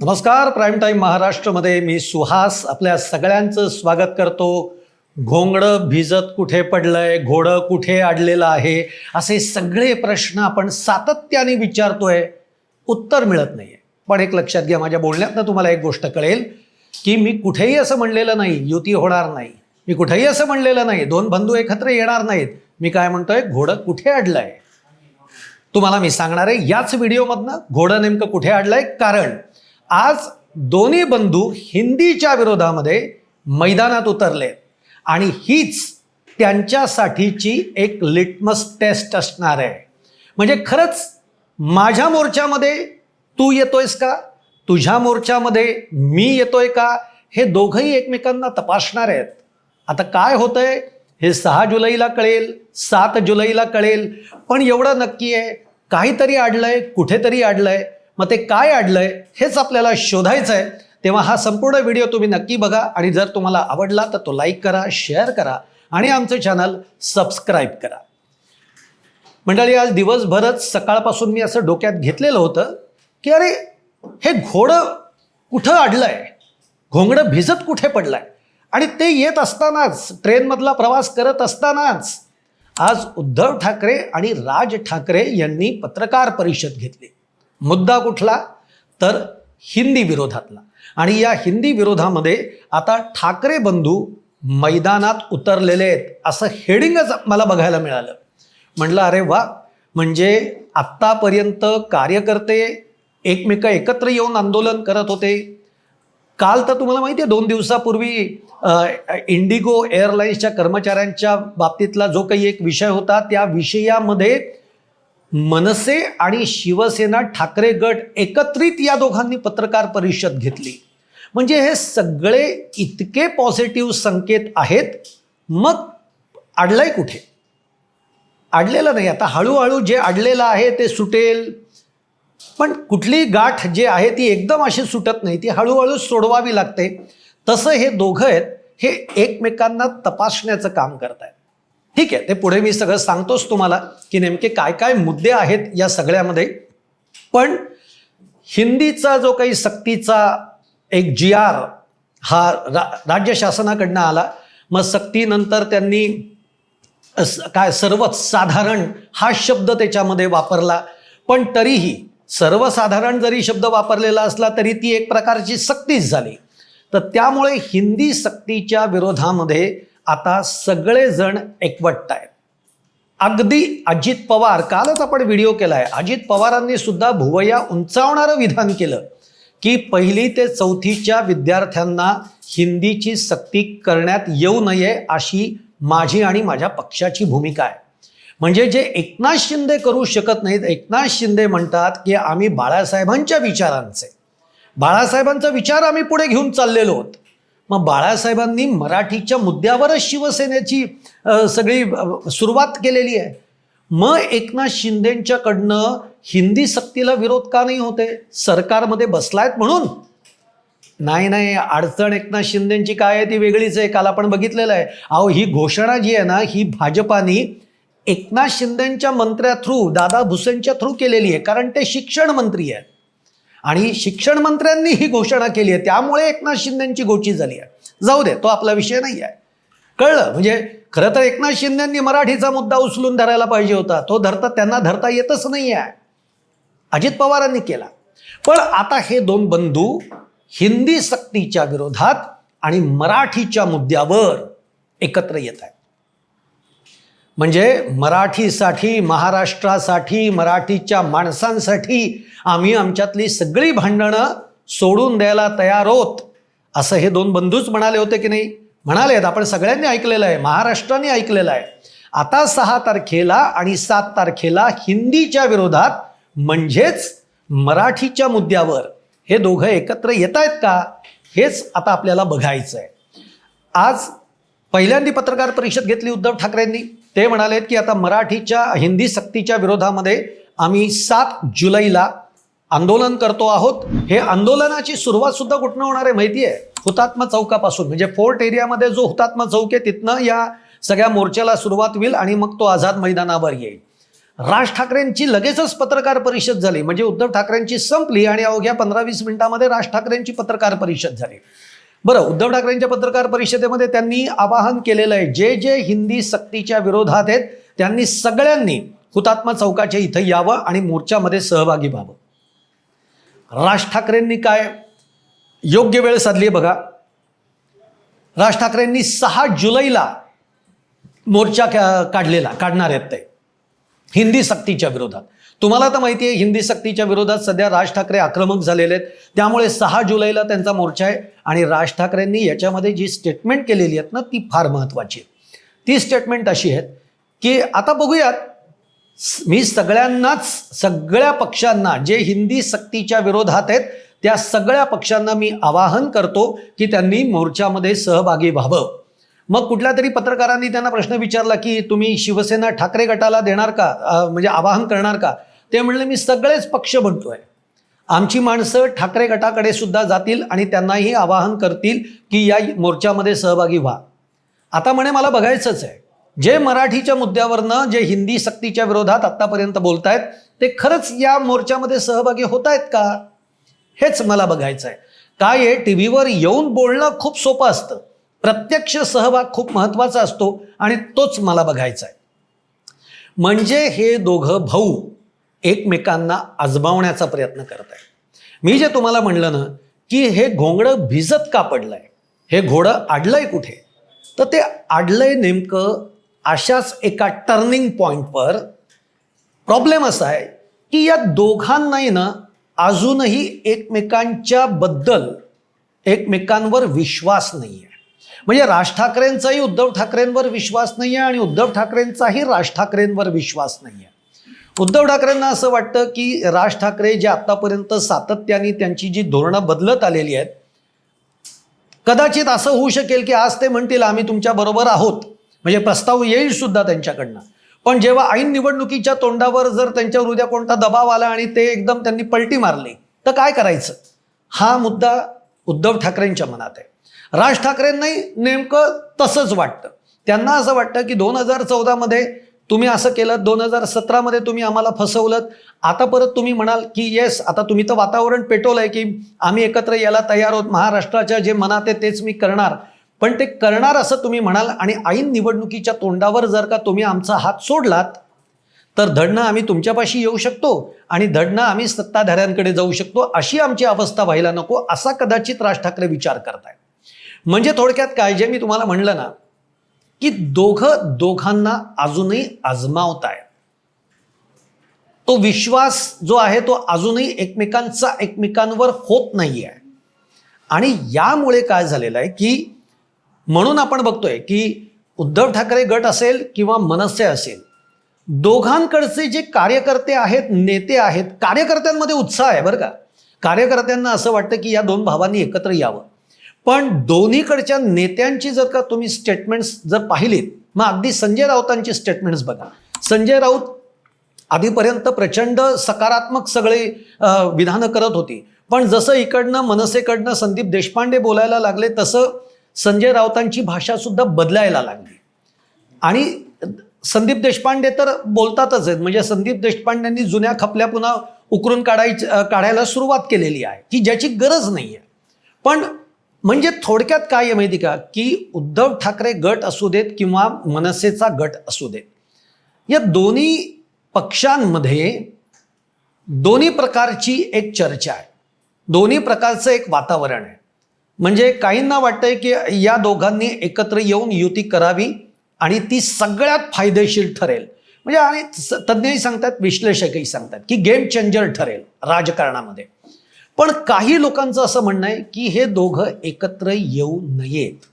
नमस्कार prime time महाराष्ट्रमध्ये मी सुहास आपल्या सगळ्यांचं स्वागत करतो. घोंगडं भिजत कुठे पडलंय घोडं कुठे अडलेलं आहे असे सगळे प्रश्न आपण सातत्याने विचारतोय. उत्तर मिळत नाहीये. पण एक लक्षात घ्या माझ्या बोलण्यातनं तुम्हाला एक गोष्ट कळेल की मी कुठेही असं म्हणलेलं नाही युती होणार नाही. मी कुठेही असं म्हणलेलं नाही दोन बंधू एकत्र येणार नाहीत. मी काय म्हणतोय घोडं कुठे अडलंय तुम्हाला मी सांगणार आहे याच व्हिडिओमधनं घोडं नेमकं कुठे अडलंय कारण आज दोन्ही बंधू हिंदीच्या विरोधामध्ये मैदानात उतरले. आणि हीच त्यांच्यासाठीची एक लिटमस टेस्ट असणार आहे. म्हणजे खरंच माझ्या मोर्चामध्ये तू येतोयस का? तुझ्या मोर्चामध्ये मी येतोय का? हे दोघंही एकमेकांना तपासणार आहेत. आता काय होतंय? हे सहा जुलैला कळेल सात जुलैला कळेल पण एवढं नक्की आहे. काहीतरी अडलंय कुठेतरी अडलंय मग ते काय अडलंय हेच आपल्याला शोधायचं आहे तेव्हा हा संपूर्ण व्हिडिओ तुम्ही नक्की बघा आणि जर तुम्हाला आवडला तर तो लाईक करा शेअर करा आणि आमचं चॅनल सबस्क्राईब करा. मंडळी आज दिवसभरच सकाळपासून मी असं डोक्यात घेतलेलं होतं की अरे हे घोडं कुठं अडलंय घोंगडं भिजत कुठे पडलंय? आणि ते येत असतानाच ट्रेनमधला प्रवास करत असतानाच आज उद्धव ठाकरे आणि राज ठाकरे यांनी पत्रकार परिषद घेतली. मुद्दा कुठला? तर हिंदी विरोधातला. आणि या हिंदी विरोधामध्ये आता ठाकरे बंधू मैदानात उतरलेले आहेत. असं हेडिंगच मला बघायला मिळालं. म्हटलं अरे वा! म्हणजे आत्तापर्यंत कार्यकर्ते एकमेक एकत्र येऊन आंदोलन करत होते. काल तर तुम्हाला माहिती आहे दोन दिवसापूर्वी इंडिगो एअरलाईन्सच्या कर्मचाऱ्यांच्या बाबतीतला जो काही एक विषय होता त्या विषयामध्ये मनसे आणि शिवसेना ठाकरे गट एकत्रित या दोघांनी पत्रकार परिषद घेतली. म्हणजे हे सगळे इतके पॉझिटिव्ह संकेत आहेत मग अडलंय कुठे? अडलेलं नाही. आता हळूहळू जे अडलेलं आहे ते सुटेल. पण कुठली गाठ जे आहे ती एकदम अशी सुटत नाही ती हळूहळू सोडवावी लागते. तसं हे दोघं आहेत हे एकमेकांना तपासण्याचं काम करत आहेत ठीक आहे ते पुढे मी सगळं सांगतोच तुम्हाला की नेमके काय काय मुद्दे आहेत या सगळ्यामध्ये. पण हिंदीचा जो काही सक्तीचा एक जी आर हा रा राज्य शासनाकडनं आला. मग सक्तीनंतर त्यांनी काय सर्वच साधारण हा शब्द त्याच्यामध्ये वापरला. पण तरीही सर्वसाधारण जरी शब्द वापरलेला असला तरी ती एक प्रकारची सक्तीच झाली. तर त्यामुळे हिंदी सक्तीच्या विरोधामध्ये आता सगळेजण एकवटत आहेत. अगदी अजित पवार कालच आपण व्हिडिओ केला आहे अजित पवारांनी सुद्धा भुवया उंचावणारं विधान केलं की पहिली ते चौथीच्या विद्यार्थ्यांना हिंदीची सक्ती करण्यात येऊ नये अशी माझी आणि माझ्या पक्षाची भूमिका आहे. म्हणजे जे एकनाथ शिंदे करू शकत नाहीत एकनाथ शिंदे म्हणतात की आम्ही बाळासाहेबांच्या विचारांचे. बाळासाहेबांचा विचार आम्ही पुढे घेऊन चाललेलो आहोत. मग बाळासाहेबांनी मराठीच्या मुद्द्यावरच शिवसेनेची सगळी सुरुवात केलेली आहे. मग एकनाथ शिंदेंच्याकडनं हिंदी सक्तीला विरोध का नाही होते? सरकारमध्ये बसलायत म्हणून? नाही नाही अडचण एकनाथ शिंदेची काय आहे ती वेगळीच आहे. काल आपण बघितलेलं आहे. अहो ही घोषणा जी आहे ना ही भाजपानी एकनाथ शिंदेच्या मंत्र्या थ्रू दादा भुसेंच्या थ्रू केलेली आहे. कारण ते शिक्षण मंत्री आहेत. आणि शिक्षण मंत्र्यांनी ही घोषणा केली आहे. त्यामुळे एकनाथ शिंदेची गोची झाली आहे. जाऊ दे तो आपला विषय नाही आहे. कळलं? म्हणजे खरं तर एकनाथ शिंदेंनी मराठीचा मुद्दा उचलून धरायला पाहिजे होता. तो धरता त्यांना धरता येतच नाही आहे. अजित पवारांनी केला. पण आता हे दोन बंधू हिंदी सक्तीच्या विरोधात आणि मराठीच्या मुद्द्यावर एकत्र येत आहेत. म्हणजे मराठीसाठी महाराष्ट्रासाठी मराठीच्या माणसांसाठी आम्ही आमच्यातली सगळी भांडणं सोडून द्यायला तयार होत. असं हे दोन बंधूच म्हणाले होते की नाही? म्हणाले आहेत. आपण सगळ्यांनी ऐकलेलं आहे. महाराष्ट्राने ऐकलेलं आहे. आता सहा तारखेला आणि सात तारखेला हिंदीच्या विरोधात म्हणजेच मराठीच्या मुद्द्यावर हे दोघं एकत्र येत आहेत का? हेच आता आपल्याला बघायचं आहे आज पहिल्यांदी पत्रकार परिषद घेतली उद्धव ठाकरेंनी. ते म्हणालेत की आता मराठीच्या हिंदी सक्तीच्या विरोधामध्ये आम्ही सात जुलैला आंदोलन करतो आहोत. हे आंदोलनाची सुरुवात सुद्धा कुठनं होणार आहे माहिती आहे? हुतात्मा चौकापासून. म्हणजे फोर्ट एरियामध्ये जो हुतात्मा चौक आहे तिथनं या सगळ्या मोर्चाला सुरुवात होईल आणि मग तो आझाद मैदानावर येईल. राज ठाकरेंची लगेचच पत्रकार परिषद झाली. म्हणजे उद्धव ठाकरेंची संपली आणि अवघ्या पंधरा वीस मिनिटामध्ये राज ठाकरेंची पत्रकार परिषद झाली. बरं उद्धव ठाकरेंच्या पत्रकार परिषदेमध्ये त्यांनी आवाहन केलेलं आहे जे जे हिंदी सक्तीच्या विरोधात आहेत त्यांनी सगळ्यांनी हुतात्मा चौकाच्या इथं यावं आणि मोर्चामध्ये सहभागी व्हावं. राज ठाकरेंनी काय योग्य वेळ साधली आहे बघा. राज ठाकरेंनी सहा जुलैला मोर्चा काढलेला काढणार आहेत ते हिंदी सक्तीच्या विरोधात. तुम्हाला तर माहिती आहे हिंदी सक्तीच्या विरोधात सध्या राज ठाकरे आक्रमक झालेले आहेत. त्यामुळे सहा जुलैला त्यांचा मोर्चा आहे आणि राज ठाकरेंनी याच्यामध्ये जी स्टेटमेंट केलेली आहेत ना ती फार महत्त्वाची आहे. ती स्टेटमेंट अशी आहे की आता बघूयात मी सगळ्यांनाच सगळ्या पक्षांना जे हिंदी सक्तीच्या विरोधात आहेत त्या सगळ्या पक्षांना मी आवाहन करतो की त्यांनी मोर्चामध्ये सहभागी व्हावं. मग कुठल्या तरी पत्रकारांनी त्यांना प्रश्न विचारला की तुम्ही शिवसेना ठाकरे गटाला देणार का? म्हणजे आवाहन करणार का? ते म्हणले मी सगळेच पक्ष म्हणतोय आमची माणसं ठाकरे गटाकडे सुद्धा जातील आणि त्यांनाही आवाहन करतील की या मोर्चामध्ये सहभागी व्हा. आता म्हणे मला बघायचंच आहे. जे मराठीच्या मुद्द्यावरनं जे हिंदी सक्तीच्या विरोधात आत्तापर्यंत बोलतायत ते खरंच या मोर्चामध्ये सहभागी होत आहेत का? हेच मला बघायचं आहे काय आहे टी व्हीवर येऊन बोलणं खूप सोपं असतं. प्रत्यक्ष सहभाग खूप महत्त्वाचा असतो आणि तोच मला बघायचा आहे म्हणजे हे दोघं भाऊ एकमेकांना आजमावण्याचा प्रयत्न करत आहे मी जे तुम्हाला म्हणलं ना की हे घोंगडं भिजत का पडलंय? हे घोडं आडलंय कुठे? तर ते आडलंय नेमकं अशाच एका टर्निंग पॉईंटवर प्रॉब्लेम असा आहे की या दोघांनाही ना अजूनही एकमेकांच्या बद्दल एकमेकांवर विश्वास नाही आहे म्हणजे राज ठाकरेंचाही उद्धव ठाकरेंवर विश्वास नाही आहे आणि उद्धव ठाकरेंचाही राज ठाकरेंवर विश्वास नाही आहे उद्धव ठाकरेंना असं वाटतं की राज ठाकरे जे आत्तापर्यंत सातत्याने त्यांची जी धोरणं बदलत आलेली आहेत कदाचित असं होऊ शकेल की आज ते म्हणतील आम्ही तुमच्या बरोबर आहोत. म्हणजे प्रस्ताव येईल सुद्धा त्यांच्याकडनं. पण जेव्हा ऐन निवडणुकीच्या तोंडावर जर त्यांच्यावर उद्या कोणता दबाव आला आणि ते एकदम त्यांनी पलटी मारली तर काय करायचं? हा मुद्दा उद्धव ठाकरेंच्या मनात आहे. राज ठाकरेंनाही नेमकं तसंच वाटतं. त्यांना असं वाटतं की दोन हजार चौदामध्ये तुम्ही असं केलं दोन हजार सतरामध्ये तुम्ही आम्हाला फसवलं. आता परत तुम्ही म्हणाल की येस आता तुम्ही तर वातावरण पेटवलं आहे की आम्ही एकत्र यायला तयार आहोत. महाराष्ट्राच्या जे मनात आहे तेच मी करणार. पण ते करणार असं तुम्ही म्हणाल आणि ऐन निवडणुकीच्या तोंडावर जर का तुम्ही आमचा हात सोडलात तर धडणं आम्ही तुमच्यापाशी येऊ शकतो आणि धडणं आम्ही सत्ताधाऱ्यांकडे जाऊ शकतो अशी आमची अवस्था व्हायला नको असा कदाचित राज ठाकरे विचार करताय म्हणजे थोडक्यात काय जे मी तुम्हाला म्हणलं ना की दोघं दोघांना अजूनही आजमावताय तो विश्वास जो आहे तो अजूनही एकमेकांचा एकमेकांवर होत नाही आहे आणि यामुळे काय झालेलं आहे की म्हणून आपण बघतोय की उद्धव ठाकरे गट असेल किंवा मनसे असेल दोघांकडचे जे कार्यकर्ते आहेत नेते आहेत कार्यकर्त्यांमध्ये उत्साह आहे बरं का. कार्यकर्त्यांना असं वाटतं की या दोन भावांनी एकत्र यावं. पण दोन्हीकडच्या नेत्यांची जर का तुम्ही स्टेटमेंट्स जर पाहिलीत मग अगदी संजय राऊतांची स्टेटमेंट्स बघा. संजय राऊत आधीपर्यंत प्रचंड सकारात्मक सगळे विधानं करत होती. पण जसं इकडनं मनसेकडनं संदीप देशपांडे बोलायला लागले तसं संजय राऊतांची भाषा सुद्धा बदलायला लागली. आणि संदीप देशपांडे तर बोलतातच आहेत. म्हणजे संदीप देशपांडेंनी जुन्या खपल्या पुन्हा उकरून काढायच काढायला सुरुवात केलेली आहे की ज्याची गरज नाही आहे पण म्हणजे थोडक्यात काय आहे माहिती का? की उद्धव ठाकरे गट असू देत किंवा मनसेचा गट असू देत या दोन्ही पक्षांमध्ये दोन्ही प्रकारची एक चर्चा आहे. दोन्ही प्रकारचं एक वातावरण आहे. म्हणजे काहींना वाटतंय की या दोघांनी एकत्र येऊन युती करावी आणि ती सगळ्यात फायदेशीर ठरेल. म्हणजे आणि तज्ज्ञही सांगतात विश्लेषकही सांगतात की गेम चेंजर ठरेल राजकारणामध्ये. पण काही लोकांचं असं म्हणणं आहे की हे दोघं एकत्र येऊ नयेत.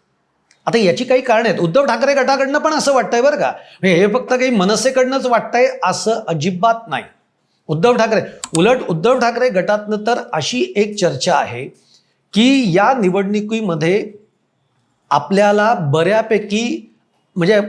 आता याची काही कारणं आहेत. उद्धव ठाकरे गटाकडनं पण असं वाटतंय बरं का. हे फक्त काही मनसेकडनंच वाटतंय असं अजिबात नाही. उद्धव ठाकरे उलट उद्धव ठाकरे गटातनं तर अशी एक चर्चा आहे की या निवडणुकीमध्ये आपल्याला बऱ्यापैकी म्हणजे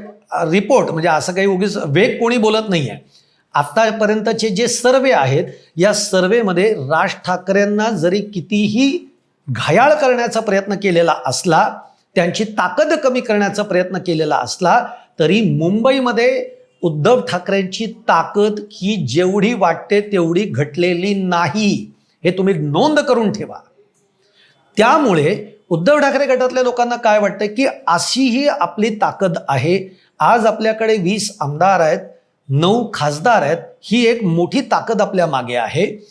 रिपोर्ट म्हणजे असं काही उगीच वेग कोणी बोलत नाही आहे आत्तापर्यंतचे जे सर्वे आहेत या सर्वेमध्ये राज ठाकरेंना जरी कितीही घायाळ करण्याचा प्रयत्न केलेला असला त्यांची ताकद कमी करण्याचा प्रयत्न केलेला असला तरी मुंबईमध्ये उद्धव ठाकरेंची ताकद ही जेवढी वाटते तेवढी घटलेली नाही. हे तुम्ही नोंद करून ठेवा. त्यामुळे उद्धव ठाकरे गटातल्या लोकांना काय वाटतं की अशी ही आपली ताकद आहे. आज आपल्याकडे वीस आमदार आहेत. नऊ खासदार आहेत ही एक मोठी ताकद आपल्या मागे आहे.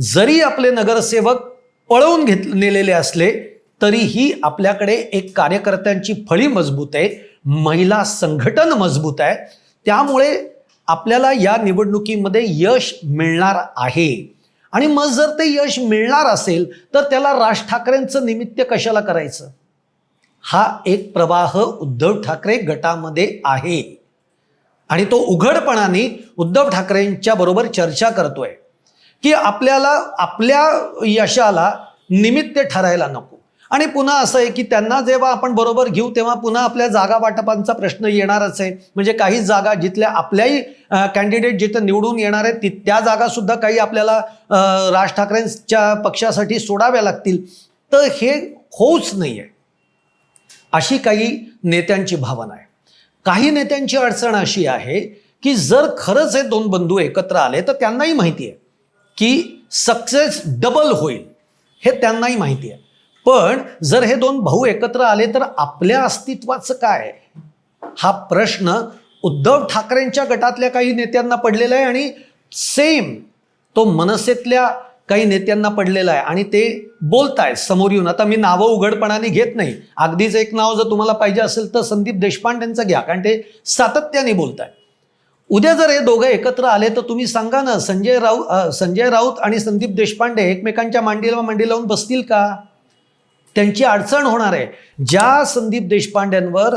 जरी आपले नगरसेवक पळवून घेत नेलेले असले तरीही आपल्याकडे एक कार्यकर्त्यांची फळी मजबूत आहे महिला संघटन मजबूत आहे. त्यामुळे आपल्याला या निवडणुकीमध्ये यश मिळणार आहे. आणि मग जर ते यश मिळणार असेल तर त्याला राज ठाकरेंचं निमित्त कशाला करायचं? हा एक प्रवाह उद्धव ठाकरे गटामध्ये आहे. आणि तो उघडपणाने उद्धव ठाकरेंच्या बरोबर चर्चा करतोय की आपल्याला आपल्या यशाला निमित्त ठरायला नको. आणि पुन्हा असं आहे की त्यांना जेव्हा आपण बरोबर घेऊ तेव्हा पुन्हा आपल्या जागा वाटपांचा प्रश्न येणारच आहे. म्हणजे काही जागा जिथल्या आपल्याही कॅन्डिडेट जिथं निवडून येणार आहेत ती त्या जागासुद्धा काही आपल्याला राज ठाकरेंच्या पक्षासाठी सोडाव्या लागतील. तर हे होऊच नाही आहे अशी काही नेत्यांची भावना आहे. काही नेत्यांची अडचण अशी आहे की जर खरंच हे दोन बंधू एकत्र आले तर त्यांनाही माहिती आहे की सक्सेस डबल होईल. हे त्यांनाही माहिती आहे. पण जर हे दोन भाऊ एकत्र आले तर आपल्या अस्तित्वाचं काय हा प्रश्न उद्धव ठाकरेंच्या गटातल्या काही नेत्यांना पडलेला आहे आणि सेम तो मनसेतल्या काही नेत्यांना पडलेला आहे आणि ते बोलतायत समोर येऊन. आता मी नावं उघडपणाने घेत नाही. अगदीच एक नाव जर तुम्हाला पाहिजे असेल तर संदीप देशपांडेंचं घ्या कारण ते सातत्याने बोलताय. उद्या जर हे दोघं एकत्र आले तर तुम्ही सांगा ना संजय राऊत संजय राऊत आणि संदीप देशपांडे एकमेकांच्या मांडीला मांडी लावून बसतील का? त्यांची अडचण होणार आहे. ज्या संदीप देशपांड्यांवर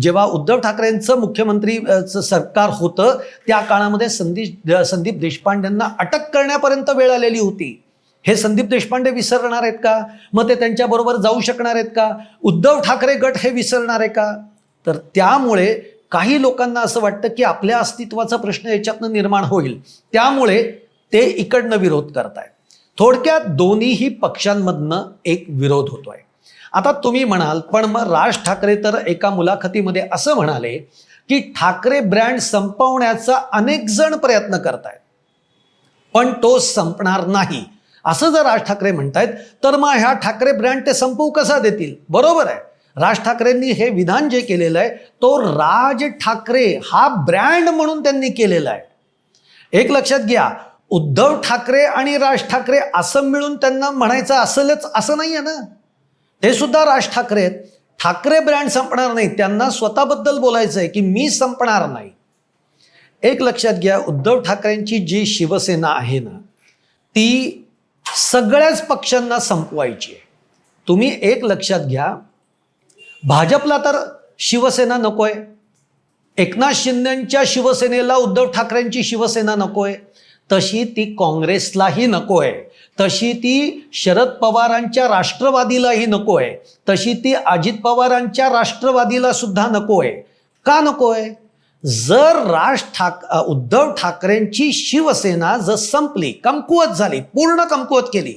जेव्हा उद्धव ठाकरेंचं मुख्यमंत्री सरकार होतं त्या काळामध्ये संदीप संदीप देशपांड्यांना अटक करण्यापर्यंत वेळ आलेली होती. हे संदीप देशपांडे विसरणार आहेत का? मग ते त्यांच्याबरोबर जाऊ शकणार आहेत का? उद्धव ठाकरे गट हे विसरणार आहे का? तर त्यामुळे काही लोकांना असं वाटतं की आपल्या अस्तित्वाचा प्रश्न याच्यातनं निर्माण होईल. त्यामुळे ते इकडनं विरोध करतायत. थोडक्यात दोन्हीही पक्षांमधनं एक विरोध होतोय. आता तुम्ही म्हणाल पण मग राज ठाकरे तर एका मुलाखतीमध्ये असं म्हणाले की ठाकरे ब्रँड संपवण्याचा अनेक जण प्रयत्न करतायत. पण तो संपणार नाही. असं जर राज ठाकरे म्हणतायत तर मग ह्या ठाकरे ब्रँड ते संपवू कसा देतील? बरोबर आहे. राज ठाकरेंनी हे विधान जे केलेलं आहे तो राज ठाकरे हा ब्रँड म्हणून त्यांनी केलेला आहे. एक लक्षात घ्या उद्धव ठाकरे आणि राज ठाकरे असं मिळून त्यांना म्हणायचं असेलच असं नाही आहे ना. ते सुद्धा राज ठाकरे आहेत. ठाकरे ब्रँड संपणार नाही. त्यांना स्वतःबद्दल बोलायचं आहे की मी संपणार नाही. एक लक्षात घ्या उद्धव ठाकरेंची जी शिवसेना आहे ना ती सगळ्याच पक्षांना संपवायची आहे. तुम्ही एक लक्षात घ्या भाजपला तर शिवसेना नकोय. एकनाथ शिंदेच्या शिवसेनेला उद्धव ठाकरेंची शिवसेना नकोय. तशी ती काँग्रेसलाही नको आहे तशी ती शरद पवारांच्या राष्ट्रवादीलाही नको आहे तशी ती अजित पवारांच्या राष्ट्रवादीला सुद्धा नको आहे का नको आहे जर राज ठाक उद्धव ठाकरेंची शिवसेना जर संपली कमकुवत झाली पूर्ण कमकुवत केली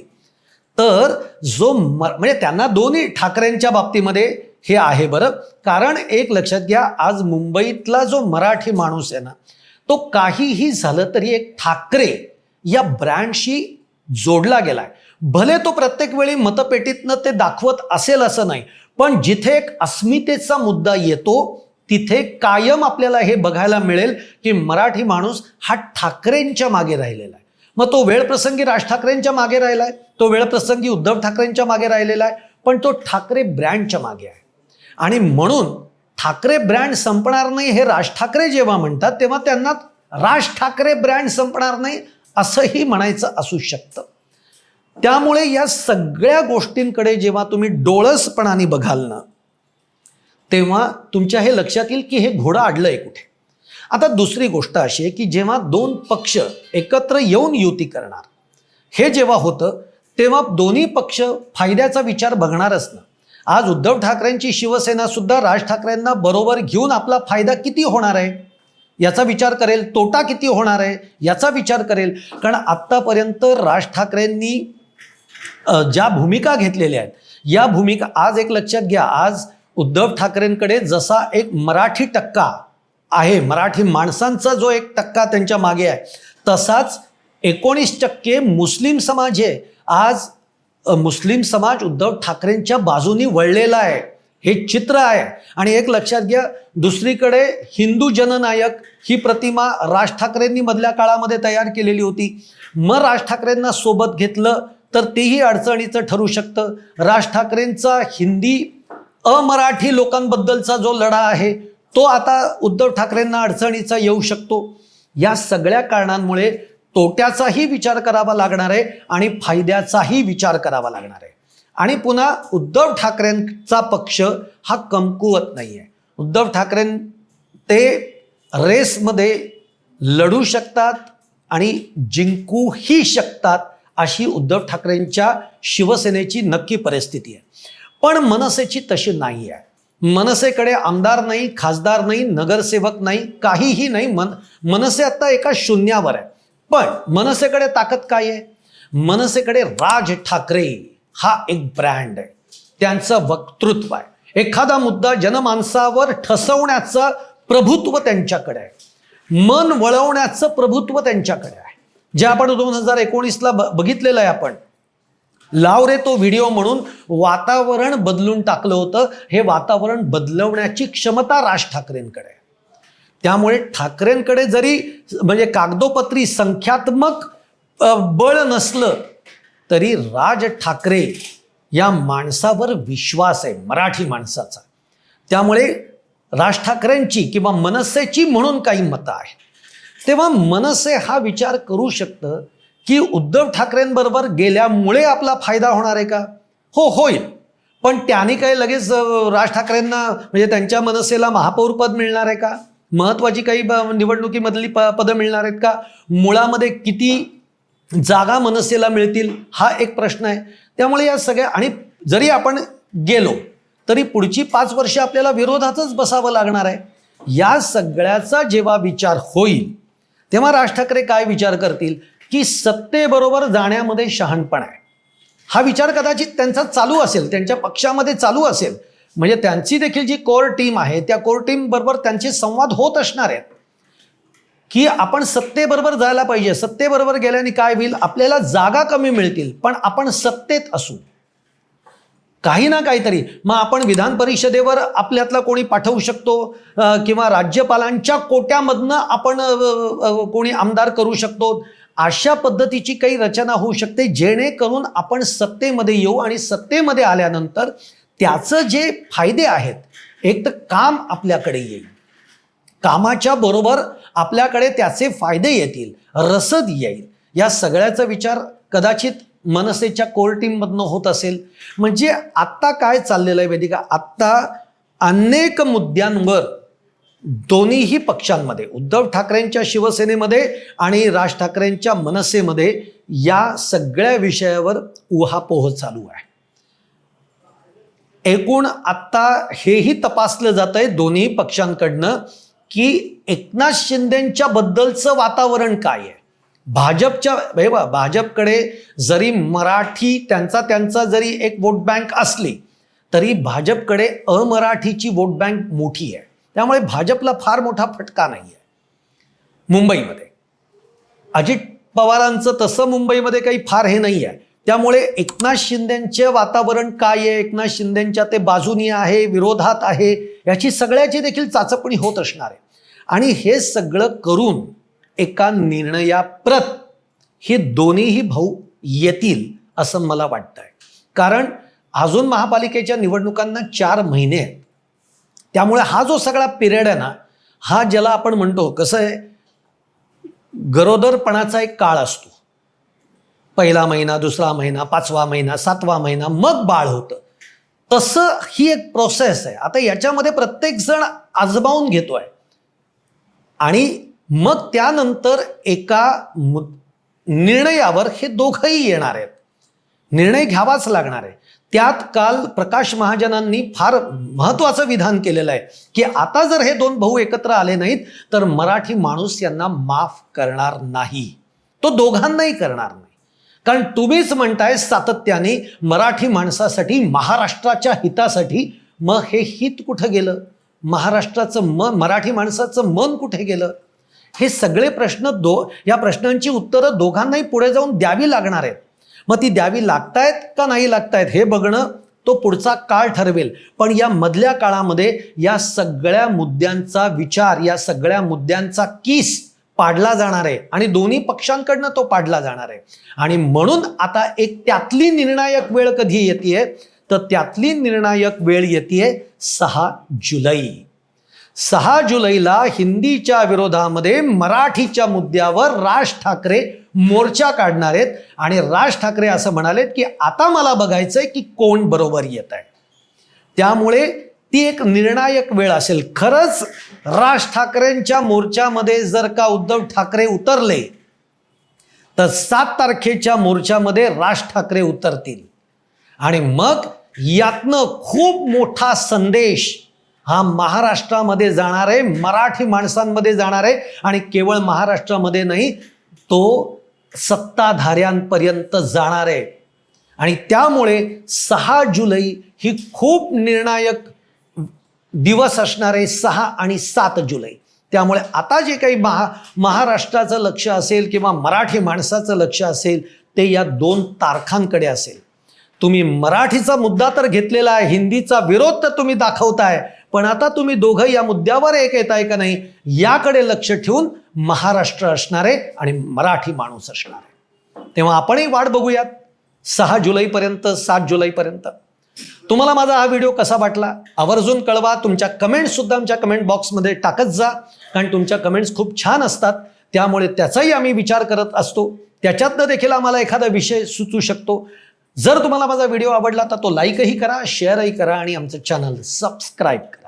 तर जो म्हणजे त्यांना दोन्ही ठाकरेंच्या बाबतीमध्ये हे आहे बरं. कारण एक लक्षात घ्या आज मुंबईतला जो मराठी माणूस आहे ना तो काहीही झालं तरी एक ठाकरे या ब्रँडशी जोडला गेलाय. भले तो प्रत्येक वेळी मतपेटीतनं ते दाखवत असेल असं नाही पण जिथे एक अस्मितेचा मुद्दा येतो तिथे कायम आपल्याला हे बघायला मिळेल की मराठी माणूस हा ठाकरेंच्या मागे राहिलेला आहे. मग तो वेळप्रसंगी राज ठाकरेंच्या मागे राहिला आहे तो वेळप्रसंगी उद्धव ठाकरेंच्या मागे राहिलेला आहे पण तो ठाकरे ब्रँडच्या मागे आहे. आणि म्हणून ठाकरे ब्रँड संपणार नाही हे राज ठाकरे जेव्हा म्हणतात तेव्हा त्यांना राज ठाकरे ब्रँड संपणार नाही असंही म्हणायचं असू शकतं. त्यामुळे या सगळ्या गोष्टींकडे जेव्हा तुम्ही डोळसपणाने बघाल ना तेव्हा तुमच्या हे लक्षात येईल की हे घोडं आहे कुठे. आता दुसरी गोष्ट अशी आहे की जेव्हा दोन पक्ष एकत्र येऊन युती करणार हे जेव्हा होतं तेव्हा दोन्ही पक्ष फायद्याचा विचार बघणारच ना. आज उद्धव ठाकरेंची शिवसेना सुद्धा राज ठाकरेंना बरोबर घेऊन आपला फायदा किती होणार आहे? याचा विचार करेल तोटा किती होणार आहे? याचा विचार करेल. कारण आत्तापर्यंत राज ठाकरेंनी ज्या भूमिका घेतलेल्या आहेत या भूमिका आज एक लक्षात घ्या. आज उद्धव ठाकरेंकडे जसा एक मराठी टक्का आहे मराठी माणसांचा जो एक टक्का त्यांच्या मागे आहे तसाच एकोणीस टक्के मुस्लिम समाज आहे. आज मुस्लिम समाज उद्धव ठाकरेंच्या बाजूनी वळलेला आहे. हे चित्र आहे. आणि एक लक्षात घ्या दुसरीकडे हिंदू जननायक ही प्रतिमा राज ठाकरेंनी मधल्या काळामध्ये तयार केलेली होती. मग राज ठाकरेंना सोबत घेतलं तर तेही अडचणीचं ठरू शकतं. राज ठाकरेंचा हिंदी अमराठी लोकांबद्दलचा जो लढा आहे तो आता उद्धव ठाकरेंना अडचणीचा येऊ शकतो. या सगळ्या कारणांमुळे तोट्याचाही विचार करावा लागणार आहे आणि फायद्याचाही विचार करावा लागणार आहे. आणि पुन्हा उद्धव ठाकरेंचा पक्ष हा कमकुवत नाही आहे उद्धव ठाकरे ते रेसमध्ये लढू शकतात आणि जिंकूही शकतात अशी उद्धव ठाकरेंच्या शिवसेनेची नक्की परिस्थिती आहे. पण मनसेची तशी नाही आहे मनसेकडे आमदार नाही खासदार नाही नगरसेवक नाही काहीही नाही. मन मनसे आता एका शून्यावर आहे. पण मनसेकडे ताकद काय आहे? मनसेकडे राज ठाकरे हा एक ब्रँड आहे. त्यांचं वक्तृत्व आहे. एखादा मुद्दा जनमानसावर ठसवण्याचं प्रभुत्व त्यांच्याकडे आहे. मन वळवण्याचं प्रभुत्व त्यांच्याकडे आहे. जे आपण दोन हजार एकोणीसला ब बघितलेलं आहे आपण. लाव रे तो व्हिडिओ म्हणून वातावरण बदलून टाकलं होतं. हे वातावरण बदलवण्याची क्षमता राज ठाकरेंकडे आहे. त्यामुळे ठाकरेंकडे जरी म्हणजे कागदोपत्री संख्यात्मक बळ नसलं तरी राज ठाकरे या माणसावर विश्वास आहे मराठी माणसाचा. त्यामुळे राज ठाकरेंची किंवा मनसेची म्हणून काही मतं आहेत. तेव्हा मनसे हा विचार करू शकतं की उद्धव ठाकरेंबरोबर गेल्यामुळे आपला फायदा होणार आहे का? हो होईल. पण त्याने काय लगेच राज ठाकरेंना म्हणजे त्यांच्या मनसेला महापौरपद मिळणार आहे का? महत्वाची काही ब- निवडणुकीमधली प पदं मिळणार आहेत का? मुळामध्ये किती जागा मनसेला मिळतील? हा एक प्रश्न आहे. त्यामुळे या सगळ्या आणि जरी आपण गेलो तरी पुढची पाच वर्ष आपल्याला विरोधातच बसावं लागणार आहे. या सगळ्याचा जेव्हा विचार होईल तेव्हा राज ठाकरे काय विचार करतील? की सत्तेबरोबर जाण्यामध्ये शहाणपण आहे. हा विचार कदाचित त्यांचा चालू असेल त्यांच्या पक्षामध्ये चालू असेल म्हणजे त्यांची देखील जी कोर टीम आहे त्या कोर टीम बरोबर त्यांचे संवाद होत असणार आहेत. की आपण सत्तेबरोबर जायला पाहिजे. सत्तेबरोबर गेल्याने काय होईल? आपल्याला जागा कमी मिळतील पण आपण सत्तेत असू. काही ना काहीतरी. मग आपण विधान परिषदेवर आपल्यातला कोणी पाठवू शकतो किंवा राज्यपालांच्या कोट्यामधनं आपण कोणी आमदार करू शकतो. अशा पद्धतीची काही रचना होऊ शकते जेणेकरून आपण सत्तेमध्ये येऊ आणि सत्तेमध्ये आल्यानंतर त्याचं जे फायदे आहेत एक तर काम आपल्याकडे येईल. कामाच्या बरोबर आपल्याकडे त्याचे फायदे येतील रसद येईल. या सगळ्याचा विचार कदाचित मनसेच्या कोर टीममधनं होत असेल. म्हणजे आत्ता काय चाललेलं आहे वेदिका आत्ता अनेक मुद्द्यांवर दोन्हीही पक्षांमध्ये उद्धव ठाकरेंच्या शिवसेनेमध्ये आणि राज ठाकरेंच्या मनसेमध्ये या सगळ्या विषयावर उहापोह चालू आहे. एकूण आत्ता हेही तपासलं जात आहे दोन्ही पक्षांकडनं की एकनाथ शिंदेच्या बद्दलचं वातावरण काय आहे? भाजपच्या हे भाजपकडे जरी मराठी त्यांचा त्यांचा जरी एक वोट बँक असली तरी भाजपकडे अमराठीची वोट बँक मोठी आहे. त्यामुळे भाजपला फार मोठा फटका नाही आहे मुंबईमध्ये. अजित पवारांचं तसं मुंबईमध्ये काही फार हे नाही आहे त्यामुळे एकनाथ शिंदेचे वातावरण काय आहे? एकनाथ शिंदेच्या ते बाजूनी आहे विरोधात आहे याची सगळ्याची देखील चाचपणी होत असणार आहे. आणि हे सगळं करून एका निर्णयाप्रत हे दोन्हीही भाऊ येतील असं मला वाटतं आहे कारण अजून महापालिकेच्या निवडणुकांना चार महिने आहेत. त्यामुळे हा जो सगळा पिरियड आहे ना हा ज्याला आपण म्हणतो कसं आहे? गरोदरपणाचा एक काळ असतो. पहिला महिना दुसरा महिना पाचवा महिना सातवा महिना मग बाळ होतं. तसं ही एक प्रोसेस आहे. आता याच्यामध्ये प्रत्येक जण आजमावून घेतोय. आणि मग त्यानंतर एका मु- निर्णयावर हे दोघंही येणार आहेत. निर्णय घ्यावाच लागणार आहे. त्यात काल प्रकाश महाजनांनी फार महत्वाचं विधान केलेलं आहे की आता जर हे दोन भाऊ एकत्र आले नाहीत तर मराठी माणूस यांना माफ करणार नाही. तो दोघांनाही करणार नाही. कारण तुम्हीच म्हणताय सातत्याने मराठी माणसासाठी महाराष्ट्राच्या हितासाठी मग हे हित कुठं गेलं? महाराष्ट्राचं मन मराठी माणसाचं मन कुठे गेलं? हे सगळे प्रश्न दो या प्रश्नांची उत्तरं दोघांनाही पुढे जाऊन द्यावी लागणार आहेत. मग ती द्यावी लागतायत का नाही लागतायत हे बघणं तो पुढचा काळ ठरवेल. पण या मधल्या काळामध्ये या सगळ्या मुद्द्यांचा विचार या सगळ्या मुद्द्यांचा किस पाडला जाणार आहे आणि दोन्ही पक्षांकडनं तो पाडला जाणार आहे. आणि म्हणून आता एक त्यातली निर्णायक वेळ कधी येते तर त्यातली निर्णायक वेळ येते सहा जुलै. सहा जुलैला हिंदीच्या विरोधामध्ये मराठीच्या मुद्द्यावर राज ठाकरे मोर्चा काढणार आहेत. आणि राज ठाकरे असं म्हणालेत की आता मला बघायचंय की कोण बरोबर येत आहे त्यामुळे ती एक निर्णायक वेळ असेल. खरंच राज ठाकरेंच्या मोर्चामध्ये जर का उद्धव ठाकरे उतरले तर सात तारखेच्या मोर्चामध्ये राज ठाकरे उतरतील. आणि मग यातनं खूप मोठा संदेश हा महाराष्ट्रामध्ये जाणार आहे मराठी माणसांमध्ये जाणार आहे आणि केवळ महाराष्ट्रामध्ये नाही तो सत्ताधाऱ्यांपर्यंत जाणार आहे. आणि त्यामुळे सहा जुलै ही खूप निर्णायक दिवस असणार आहे सहा आणि सात जुलै. त्यामुळे आता जे काही महा महाराष्ट्राचं लक्ष असेल किंवा मराठी माणसाचं लक्ष असेल ते या दोन तारखांकडे असेल. तुम्ही मराठीचा मुद्दा तर घेतलेला आहे हिंदीचा विरोध तर तुम्ही दाखवताय पण आता तुम्ही दोघं या मुद्द्यावर एक येत आहे का नाही याकडे लक्ष ठेवून महाराष्ट्र असणार आहे आणि मराठी माणूस असणार. आहे तेव्हा आपणही वाट बघूयात. सहा जुलैपर्यंत सात जुलैपर्यंत. तुम्हाला माझा हा व्हिडिओ कसा वाटला? आवर्जून कळवा. तुमच्या कमेंट्ससुद्धा आमच्या कमेंट बॉक्समध्ये टाकत जा. कारण तुमच्या कमेंट्स खूप छान असतात. त्यामुळे त्याचाही आम्ही विचार करत असतो. त्याच्यातनं देखील आम्हाला एखादा विषय सुचू शकतो. जर तुम्हाला माझा व्हिडिओ आवडला तर तो लाईकही करा शेअरही करा आणि आमचं चॅनल सबस्क्राईब करा.